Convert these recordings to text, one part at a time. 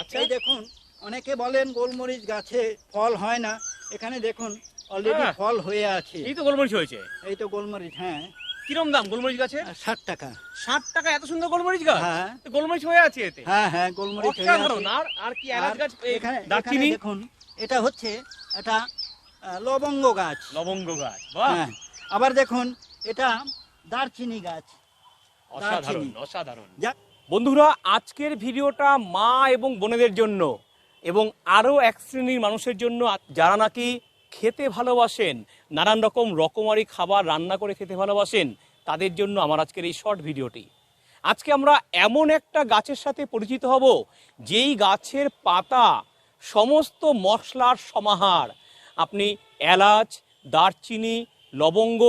আচ্ছা। এই দেখুন অনেকে বলেন গোলমরিচ গাছে ফল হয় না। এখানে দেখুন অলরেডি হ্যাঁ। ফল হয়ে আছে। এই তো গোলমরিচ হয়েছে। এই তো গোলমরিচ হ্যাঁ। কিরম দাম গোলমরিচ গাছে? ষাট টাকা। ষাট টাকা এত সুন্দর গোলমরিচ গাছ? হ্যাঁ। তো গোলমরিচ হয়ে আছে এতে? হ্যাঁ হ্যাঁ গোলমরিচ হয়ে অসাধারণ। আছে। আর আর কি এলাচ আর গাছ এখানে এখানে দারচিনি? দেখুন এটা হচ্ছে এটা আহ, লবঙ্গ গাছ। লবঙ্গ গাছ বাহ। হ্যাঁ। আবার দেখুন এটা দারচিনি গাছ। অসাধারণ দারচিনি। অসাধারণ। যা- বন্ধুরা, আজকের ভিডিওটা মা এবং বোনেদের জন্য এবং আরও এক শ্রেণির মানুষের জন্য যারা নাকি খেতে ভালোবাসেন, নানান রকম রকমারি খাবার রান্না করে খেতে ভালোবাসেন, তাদের জন্য আমার আজকের এই শর্ট ভিডিওটি। আজকে আমরা এমন একটা গাছের সাথে পরিচিত হব, যেই গাছের পাতা সমস্ত মশলার সমাহার। আপনি এলাচ, দারচিনি, লবঙ্গ,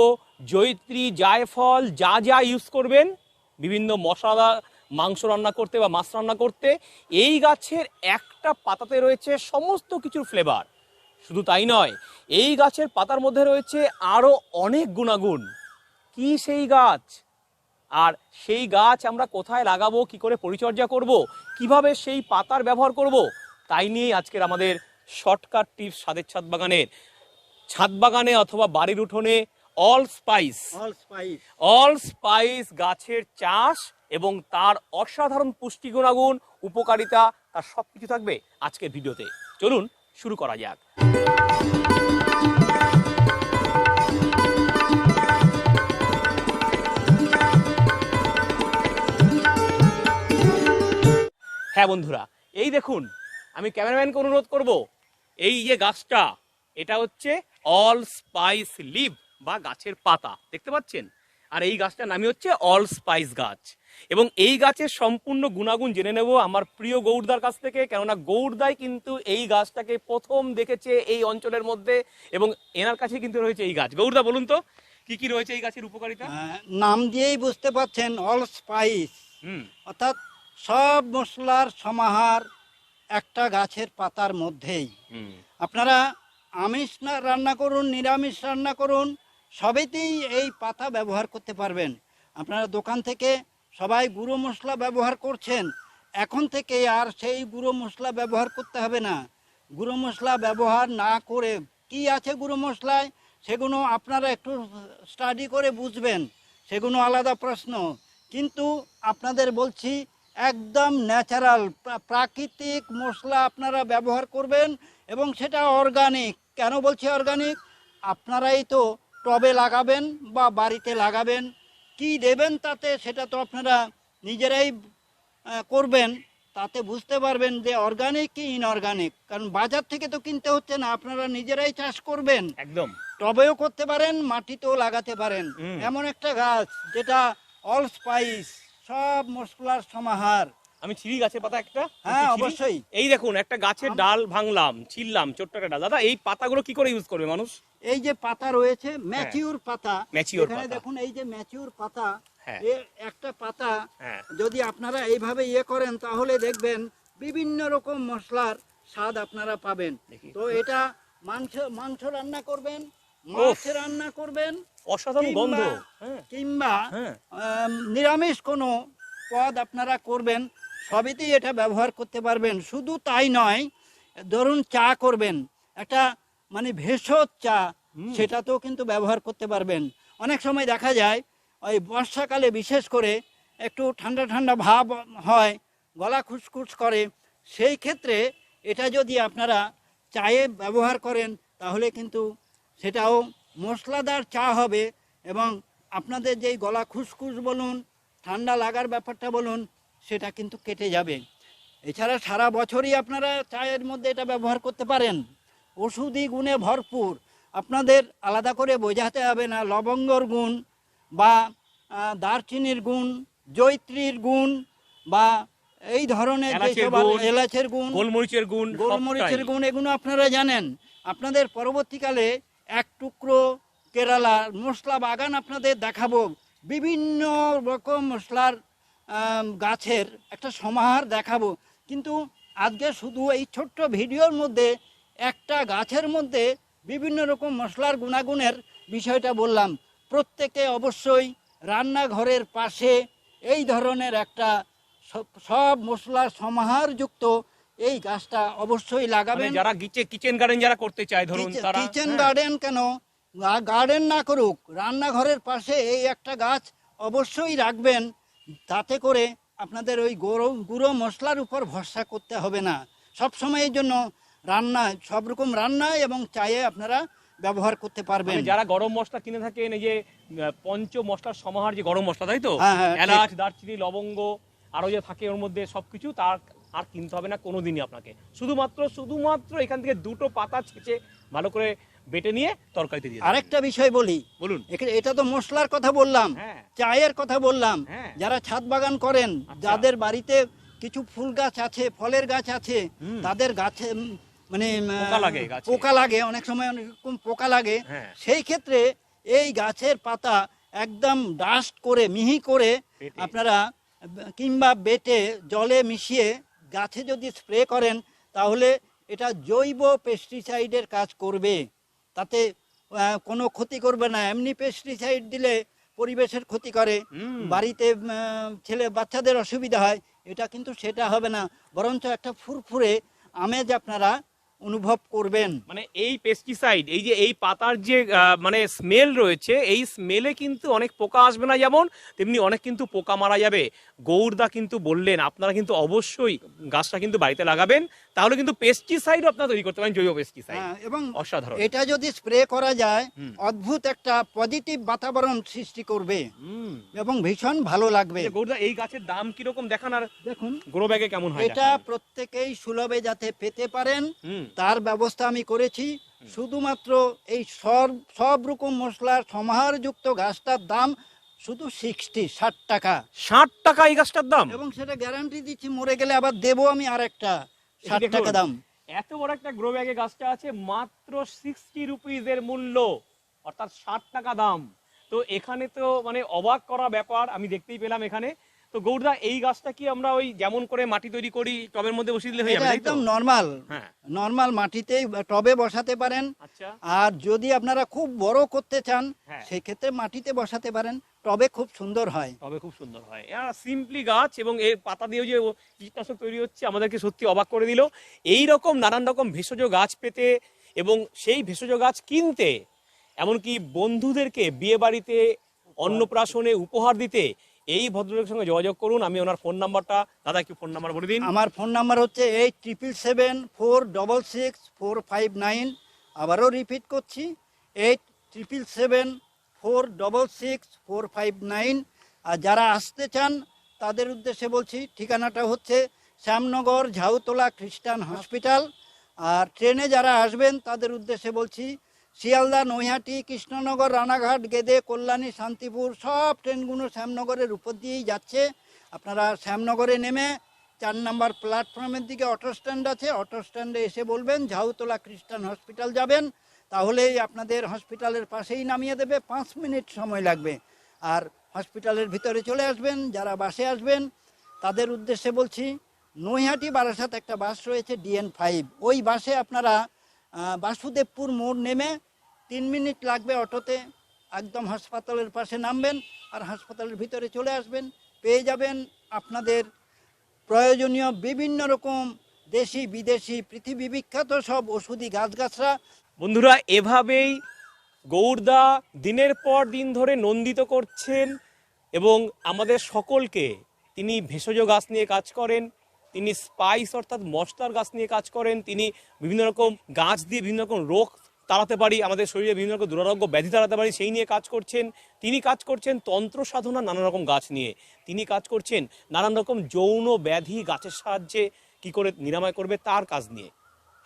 জয়িত্রী, জায়ফল, যা যা ইউজ করবেন, বিভিন্ন মশলা মাংস রান্না করতে বা মাছ রান্না করতে এই গাছের একটা পাতাতে রয়েছে সমস্ত কিছুর ফ্লেভার শুধু তাই নয় এই গাছের পাতার মধ্যে রয়েছে আরও অনেক গুণাগুণ। কি সেই গাছ? আর সেই গাছ আমরা কোথায় লাগাবো কি করে পরিচর্যা করব কীভাবে সেই পাতার ব্যবহার করব তাই নিয়েই আজকের আমাদের শর্টকাট টিপস সাদের ছাদ বাগানের। ছাদ বাগানে অথবা বাড়ির উঠোনে all spice all spice all spice গাছের চাষ এবং তার অসাধারণ পুষ্টি গুণাগুণ, উপকারিতা, তার সব কিছু থাকবে আজকের ভিডিওতে। চলুন, শুরু করা যাক। হ্যাঁ বন্ধুরা, এই দেখুন, আমি ক্যামেরাম্যানকে অনুরোধ করব, এই যে গাছটা, এটা হচ্ছে অল স্পাইস লিভ বা গাছের পাতা, দেখতে পাচ্ছেন? আর এই গাছটার নামই হচ্ছে অল স্পাইস গাছ। এবং এই গাছের সম্পূর্ণ গুণাগুণ জেনে নেব আমার প্রিয় গৌড়দার কাছ থেকে কেননা গৌড়দাই কিন্তু এই গাছটাকে প্রথম দেখেছে এই অঞ্চলের মধ্যে এবং এনার কাছে কিন্তু রয়েছে এই গাছ। গৌড়দা বলুন তো কি কি রয়েছে এই গাছের উপকারিতা? নাম দিয়েই বুঝতে পাচ্ছেন অল স্পাইস। অর্থাৎ সব মশলার সমাহার একটা গাছের পাতার মধ্যেই। আপনারা আমিষ না রান্না করুন নিরামিষ রান্না করুন সবেতেই এই পাতা ব্যবহার করতে পারবেন। আপনারা দোকান থেকে সবাই গুঁড়ো মশলা ব্যবহার করছেন, এখন থেকে আর সেই গুঁড়ো মশলা ব্যবহার করতে হবে না। গুঁড়ো মশলা ব্যবহার না করে কি আছে গুঁড়ো মশলায়? সেগুলো আপনারা একটু স্টাডি করে বুঝবেন, সেগুলো আলাদা প্রশ্ন। কিন্তু আপনাদের বলছি, একদম ন্যাচারাল প্রাকৃতিক মশলা আপনারা ব্যবহার করবেন এবং সেটা অর্গানিক। কেন বলছি অর্গানিক? আপনারাই তো টবে লাগাবেন বা বাড়িতে লাগাবেন কি দেবেন তাতে সেটা তো আপনারা নিজেরাই করবেন তাতে বুঝতে পারবেন যে অর্গানিক কি ইনঅর্গানিক কারণ বাজার থেকে তো কিনতে হচ্ছে না আপনারা নিজেরাই চাষ করবেন। একদম। টবেও করতে পারেন মাটিতেও লাগাতে পারেন। এমন একটা গাছ যেটা অল স্পাইস সব মশলার সমাহার। আমি ছিঁড়ি গাছের পাতা একটা? হ্যাঁ অবশ্যই। এই দেখুন একটা গাছের ডাল ভাঙলাম ছিললাম ছোট্ট একটা ডাল। দাদা এই পাতাগুলো কি করে ইউজ করবে মানুষ? এই যে পাতা রয়েছে ম্যাচিউর পাতা এখানে দেখুন এই যে ম্যাচিউর পাতা হ্যাঁ। একটা পাতা হ্যাঁ। যদি আপনারা এইভাবে ইয়ে করেন তাহলে দেখবেন বিভিন্ন রকম মশলার স্বাদ আপনারা পাবেন। তো এটা মাংস মাংস রান্না করবেন মাছ রান্না করবেন অসাধারণ গন্ধ। কিংবা- হ্যাঁ। হ্যাঁ নিরামিষ কোনো পদ আপনারা করবেন সবেতেই এটা ব্যবহার করতে পারবেন। শুধু তাই নয় ধরুন চা করবেন। একটা মানে ভেষজ চা হুম। সেটাতেও কিন্তু ব্যবহার করতে পারবেন। অনেক সময় দেখা যায় ওই বর্ষাকালে বিশেষ করে একটু ঠান্ডা ঠান্ডা ভাব হয় গলা খুসখুস করে সেই ক্ষেত্রে এটা যদি আপনারা চায়ে ব্যবহার করেন তাহলে কিন্তু সেটাও মশলাদার চা হবে এবং আপনাদের যেই গলা খুসখুস বলুন ঠান্ডা লাগার ব্যাপারটা বলুন সেটা কিন্তু কেটে যাবে। এছাড়া সারা বছরই আপনারা চায়ের মধ্যে এটা ব্যবহার করতে পারেন। ওষুধি গুণে ভরপুর। আপনাদের আলাদা করে বোঝাতে হবে না লবঙ্গর গুণ বা দারচিনির গুণ জৈত্রীর গুণ বা এই ধরনের এলাচের গুণ গোলমরিচের গুণ গোলমরিচের গুণ এগুলো আপনারা জানেন। আপনাদের পরবর্তীকালে এক টুকরো কেরালার মশলা বাগান আপনাদের দেখাবো। বিভিন্ন রকম মশলার গাছের একটা সমাহার দেখাবো। কিন্তু আজকে শুধু এই ছোট্ট ভিডিওর মধ্যে একটা গাছের মধ্যে বিভিন্ন রকম মশলার গুণাগুণের বিষয়টা বললাম। প্রত্যেকে অবশ্যই রান্নাঘরের পাশে এই ধরনের একটা সব- সব মশলার সমাহারযুক্ত এই গাছটা অবশ্যই মানে লাগাবেন যারা কিচেন গার্ডেন যারা করতে চায় ধরুন তারা কিচেন হ্যাঁ, গার্ডেন কেন? গার্ডেন না করুক রান্নাঘরের পাশে এই একটা গাছ অবশ্যই রাখবেন। তাতে করে আপনাদের ওই গুঁড়ো গুঁড়ো মশলার উপর ভরসা করতে হবে না। সব সময়ের জন্য রান্না সব রকম রান্না এবং চায়ে আপনারা ব্যবহার করতে পারবেন। মানে যারা গরম মশলা কিনে থাকেন এই যে পঞ্চ মশলার সমাহার যে গরম মশলা তাই তো? হ্যাঁ, হ্যাঁ। এলাচ দারচিনি লবঙ্গ আরও যে থাকে ওর মধ্যে সবকিছু তার আর কিনতে হবে না কোনোদিনই আপনাকে। শুধুমাত্র শুধুমাত্র এখান থেকে দুটো পাতা ছেঁচে ভালো করে বেটে নিয়ে তরকারিতে দিয়ে আরেকটা বিষয় বলি। বলুন। এখানে- এটা তো মশলার কথা বললাম হ্যাঁ। চায়ের কথা বললাম। যারা ছাদ বাগান করেন আচ্ছা। যাদের বাড়িতে কিছু ফুল গাছ আছে ফলের গাছ আছে তাদের গাছে মানে পোকা লাগে পোকা লাগে অনেক সময় অনেক রকম পোকা লাগে। হ্যাঁ। সেই ক্ষেত্রে এই গাছের পাতা একদম ডাস্ট করে মিহি করে আপনারা কিংবা বেটে জলে মিশিয়ে গাছে যদি স্প্রে করেন তাহলে এটা জৈব পেস্টিসাইডের কাজ করবে। তাতে কোনো ক্ষতি করবে না। এমনি পেস্টিসাইড দিলে পরিবেশের ক্ষতি করে। বাড়িতে ছেলে বাচ্চাদের অসুবিধা হয় এটা কিন্তু সেটা হবে না। বরঞ্চ একটা ফুরফুরে আমেজ আপনারা অনুভব করবেন। মানে এই পেস্টিসাইড এই যে এই পাতার যে মানে স্মেল রয়েছে, এই স্মেলে কিন্তু অনেক পোকা আসবে না যেমন, তেমনি অনেক কিন্তু পোকা মারা যাবে। গৌরদা কিন্তু বললেন, আপনারা কিন্তু অবশ্যই গাছটা কিন্তু বাড়িতে লাগাবেন। তাহলে কিন্তু পেস্টিসাইড আপনারা তৈরি করতে পারেন জৈব পেস্টিসাইড হ্যাঁ, এবং অসাধারণ। এটা যদি স্প্রে করা যায় অদ্ভুত একটা পজিটিভ বাতাবরণ সৃষ্টি করবে। এবং ভীষণ ভালো লাগবে। এই গৌরদা এই গাছের দাম কীরকম দেখান আর দেখুন গ্রো ব্যাগে কেমন হয় এটা প্রত্যেকেই সুলভে যাতে পেতে পারেন তার ব্যবস্থা আমি করেছি। শুধুমাত্র এই সব সব রকম মশলার সমাহারযুক্ত গাছটার দাম শুধু সিক্সটি ষাট টাকা। ষাট টাকা এই গাছটার দাম? এবং সেটা গ্যারান্টি দিচ্ছি মরে গেলে আবার দেবো আমি আরেকটা। ষাট। টাকা দাম এত বড় একটা গ্রো ব্যাগে গাছটা আছে মাত্র সিক্সটি রুপিস এর মূল্য অর্থাৎ ষাট টাকা দাম তো এখানে তো মানে অবাক করা ব্যাপার আমি দেখতেই পেলাম এখানে তো গৌরদা এই গাছটা কি আমরা ওই যেমন করে মাটি তৈরি করি টবের মধ্যে বসিয়ে দিলে হয়ে যাবে একদম নর্মাল। হ্যাঁ। নর্মাল মাটিতেই টবে বসাতে পারেন। আচ্ছা। আর যদি আপনারা খুব বড় করতে চান হ্যাঁ। সেই ক্ষেত্রে মাটিতে বসাতে পারেন। টবে খুব সুন্দর হয়। টবে খুব সুন্দর হয়। সিম্পলি গাছ এবং এর পাতা দিয়েও যে কীটনাশক তৈরি হচ্ছে আমাদেরকে সত্যি অবাক করে দিল। এই রকম নানান রকম ভেষজ গাছ পেতে এবং সেই ভেষজ গাছ কিনতে এমনকি বন্ধুদেরকে বিয়ে বাড়িতে অন্নপ্রাশনে উপহার দিতে এই ভদ্রলোকের সঙ্গে যোগাযোগ করুন, আমি ওনার ফোন নাম্বারটা দাদা একটু ফোন নাম্বার বলে দিন। আমার ফোন নাম্বার হচ্ছে eight triple seven four double six four five nine আবারও রিপিট করছি eight triple seven four double six four five nine আর যারা আসতে চান, তাদের উদ্দেশ্যে বলছি, ঠিকানাটা হচ্ছে শ্যামনগর ঝাউতলা খ্রিস্টান হসপিটাল। আর ট্রেনে যারা আসবেন, তাদের উদ্দেশ্যে বলছি শিয়ালদা, নৈহাটি, কৃষ্ণনগর, রানাঘাট, গেদে, কল্যাণী, শান্তিপুর, সব ট্রেনগুলো শ্যামনগরের উপর দিয়েই যাচ্ছে। আপনারা শ্যামনগরে নেমে চার নাম্বার প্ল্যাটফর্মের দিকে অটো স্ট্যান্ড আছে, অটো স্ট্যান্ডে এসে বলবেন, ঝাউতলা খ্রিস্টান হসপিটাল যাবেন, তাহলেই আপনাদের হসপিটালের পাশেই নামিয়ে দেবে, পাঁচ মিনিট সময় লাগবে। আর হসপিটালের ভিতরে চলে আসবেন, যারা বাসে আসবেন, তাদের উদ্দেশ্যে বলছি, নৈহাটি বারাসাত একটা বাস রয়েছে, ডিএন ফাইভ। ওই বাসে আপনারা বাসুদেবপুর মোড় নেমে তিন মিনিট লাগবে অটোতে। একদম হাসপাতালের পাশে নামবেন আর হাসপাতালের ভিতরে চলে আসবেন। পেয়ে যাবেন আপনাদের প্রয়োজনীয় বিভিন্ন রকম দেশি, বিদেশি, পৃথিবী বিখ্যাত সব ওষুধি গাছগাছরা। বন্ধুরা, এভাবেই গৌরদা দিনের পর দিন ধরে নন্দিত করছেন এবং আমাদের সকলকে তিনি ভেষজ গাছ নিয়ে কাজ করেন। তিনি স্পাইস অর্থাৎ মশলার গাছ নিয়ে কাজ করেন, তিনি বিভিন্ন রকম গাছ দিয়ে বিভিন্ন রকম রোগ তাড়াতে পারি, আমাদের শরীরে বিভিন্ন রকম দুরারোগ্য ব্যাধি তাড়াতে পারি, সেই নিয়ে কাজ করছেন। তিনি কাজ করছেন তন্ত্র সাধনা নানা রকম গাছ নিয়ে। তিনি কাজ করছেন নানান রকম যৌন ব্যাধি গাছের সাহায্যে কি করে নিরাময় করবে তার কাজ নিয়ে।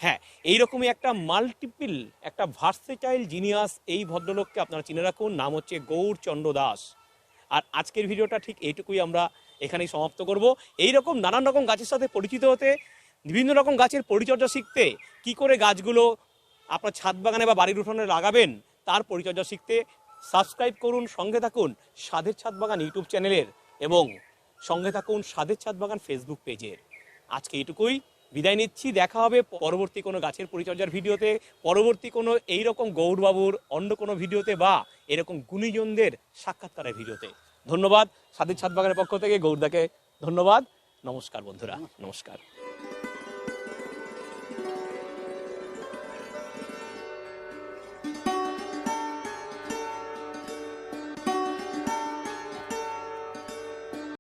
হ্যাঁ এইরকমই একটা মাল্টিপল একটা ভার্সেটাইল জিনিয়াস এই ভদ্রলোককে আপনারা চিনে রাখুন। নাম হচ্ছে গৌরচন্দ্র দাস। আর আজকের ভিডিওটা ঠিক এইটুকুই আমরা এখানেই সমাপ্ত করব। এই রকম নানান রকম গাছের সাথে পরিচিত হতে, বিভিন্ন রকম গাছের পরিচর্যা শিখতে, কি করে গাছগুলো আপনার ছাদ বাগানে বা বাড়ির উঠোনে লাগাবেন, তার পরিচর্যা শিখতে সাবস্ক্রাইব করুন, সঙ্গে থাকুন স্বাদের ছাদ বাগান ইউটিউব চ্যানেলের এবং সঙ্গে থাকুন স্বাদের ছাদ বাগান ফেসবুক পেজের। আজকে এটুকুই বিদায় নিচ্ছি, দেখা হবে পরবর্তী কোনো গাছের পরিচর্যার ভিডিওতে। পরবর্তী কোনো এইরকম গৌরবাবুর অন্য কোনো ভিডিওতে বা এরকম গুণীজনদের সাক্ষাৎকারের ভিডিওতে। ধন্যবাদ। সাদিক ছাদবাগানের পক্ষ থেকে গৌরদাকে ধন্যবাদ। নমস্কার বন্ধুরা নমস্কার।